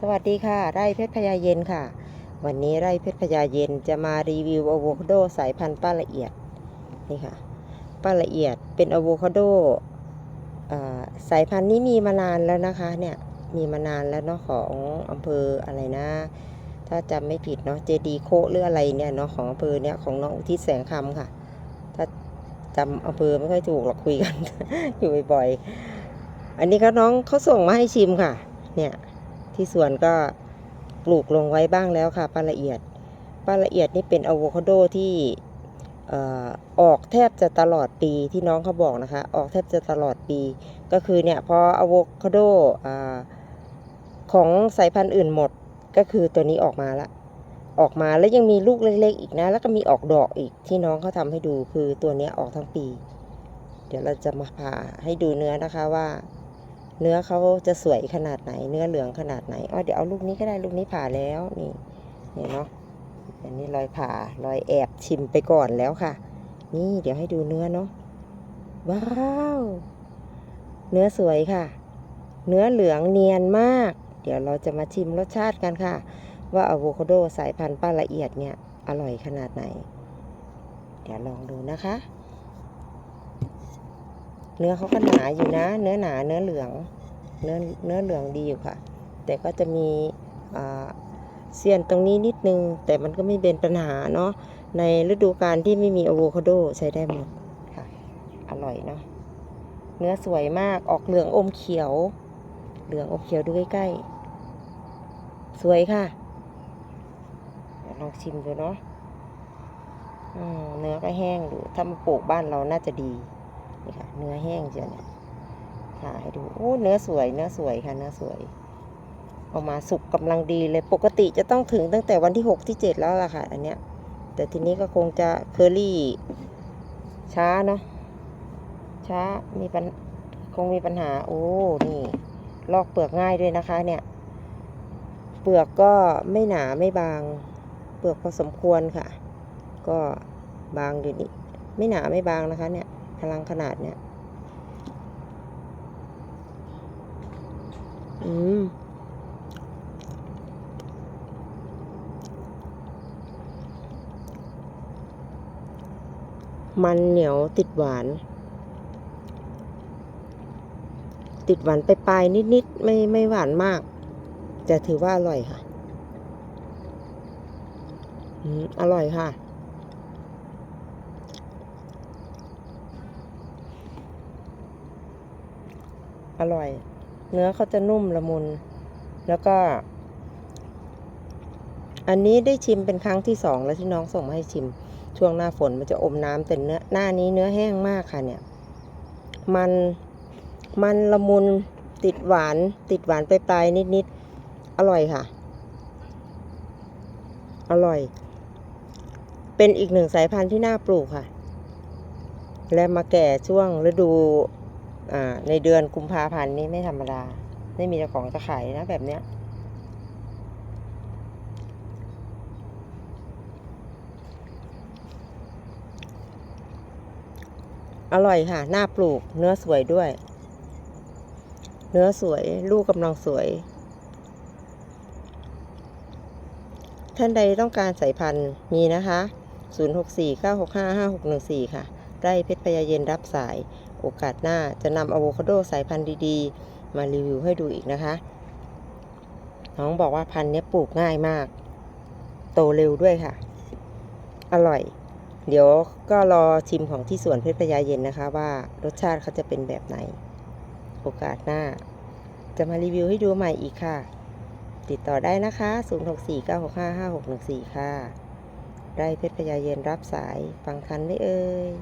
สวัสดีค่ะ ไร่เพชรพญาเย็นค่ะ วันนี้ไร่เพชรพญาเย็นจะมารีวิวอะโวคาโดสายพันธุ์ป้าละเอียดนี่ค่ะป้าละเอียดเป็นอะโวคาโดสายพันธุ์นี้มีมานานแล้วนะคะเนี่ยมีมานานแล้วเนาะของอำเภออะไรนะ ถ้าจำไม่ผิดเนาะเจดีโคหรืออะไรเนี่ยเนาะของอำเภอเนี่ยของน้องอุทิศแสงคำค่ะ ถ้าจำอำเภอไม่ค่อยถูกหรอกคุยกันอยู่บ่อยๆอันนี้ก็น้องเขาส่งมาให้ชิมค่ะ เนี่ย ที่สวนก็ปลูกลงไว้บ้างแล้วค่ะป้าละเอียดป้าละเอียดนี่เป็นอะโวคาโดที่ออกแทบจะตลอดปีที่น้องเขาบอกนะคะ ออกแทบจะตลอดปี ก็คือเนี่ยพออะโวคาโดอของสายพันธุ์อื่นหมดก็คือตัวนี้ออกมาละออกมาแล้วยังมีลูกเล็กๆอีกนะ แล้วก็มีออกดอกอีกที่น้องเขาทำให้ดูคือตัวนี้ออกทั้งปี เดี๋ยวเราจะมาผ่าให้ดูเนื้อนะคะว่า เนื้อเขาจะสวยขนาดไหน เนื้อเหลืองขนาดไหนอ๋อเดี๋ยวเอาลูกนี้ก็ได้ลูกนี้ผ่าแล้วนี่เนี่ยเนาะอันนี้รอยผ่ารอยแอบชิมไปก่อนแล้วค่ะ นี่เดี๋ยวให้ดูเนื้อเนาะว้าวเนื้อสวยค่ะ เนื้อเหลืองเนียนมาก เดี๋ยวเราจะมาชิมรสชาติกันค่ะ ว่าอะโวคาโดสายพันธุ์ป้าละเอียดเนี่ยอร่อยขนาดไหน เดี๋ยวลองดูนะคะ เนื้อเขาก็หนาอยู่นะ เนื้อหนาเนื้อเหลือง เนื้อเนื้อเหลืองดีอยู่ค่ะ แต่ก็จะมีเสี้ยนตรงนี้นิดนึง แต่มันก็ไม่เป็นปัญหาเนาะในฤดูกาลที่ไม่มีอะโวคาโดใช้ได้หมดค่ะ อร่อยเนาะเนื้อสวยมากออกเหลืองอมเขียว เหลืองอมเขียวดูใกล้ๆ สวยค่ะลองชิมดูเนาะเนื้อก็แห้งดูถ้ามาปลูกบ้านเราน่าจะดี นี่ค่ะ เนื้อแห้งเชียวเนี่ยถ่ายให้ดูโอ้เนื้อสวยเนื้อสวยค่ะเนื้อสวยออกมาสุกกำลังดีเลยปกติจะต้องถึงตั้งแต่วันที่หกที่เจ็ดแล้วล่ะค่ะ อันเนี้ย แต่ทีนี้ก็คงจะเคอรี่ ช้าเนาะช้ามีปัญคงมีปัญหา โอ้นี่ ลอกเปลือกง่ายด้วยนะคะ เนี่ย เปลือกก็ไม่หนาไม่บาง เปลือกพอสมควรค่ะ ก็บางอยู่นี่ไม่หนาไม่บางนะคะ เนี่ย พลังขนาดเนี้ยอืมมันเหนียวติดหวาน ติดหวานไปปลายนิดๆไม่ไม่หวานมากจะถือว่าอร่อยค่ะ อืม อร่อยค่ะ อร่อย เนื้อเขาจะนุ่มละมุน แล้วก็ อันนี้ได้ชิมเป็นครั้งที่สองแล้วที่น้องส่งมาให้ชิม ช่วงหน้าฝนมันจะอมน้ำแต่เนื้อหน้านี้เนื้อแห้งมากค่ะเนี่ย มันมันละมุนติดหวาน ติดหวานปลายๆนิดๆอร่อยค่ะ อร่อย เป็นอีกหนึ่งสายพันธุ์ที่น่าปลูกค่ะ และมาแก่ช่วงฤดู ในเดือนกุมภาพันธ์นี้ไม่ธรรมดา ไม่มีเจ้าของจะขายนะแบบเนี้ย อร่อยค่ะ หน่าปลูก เนื้อสวยด้วย เนื้อสวย ลูกกำลังสวย ท่านใดต้องการสายพันธุ์มีนะคะ 0649655614 ค่ะไร่เพชรพญาเย็นรับสาย โอกาสหน้าจะนำอะโวคาโดสายพันธุ์ดีๆ มารีวิวให้ดูอีกนะคะ น้องบอกว่าพันธุ์นี้ปลูกง่ายมาก โตเร็วด้วยค่ะ อร่อย เดี๋ยวก็รอชิมของที่สวนเพชรพญาเย็นนะคะว่ารสชาติเขาจะเป็นแบบไหน โอกาสหน้า จะมารีวิวให้ดูใหม่อีกค่ะ ติดต่อได้นะคะ 0649655614 ค่ะ ได้เพชรพญาเย็นรับสาย ฟังทันไหมเอ่ย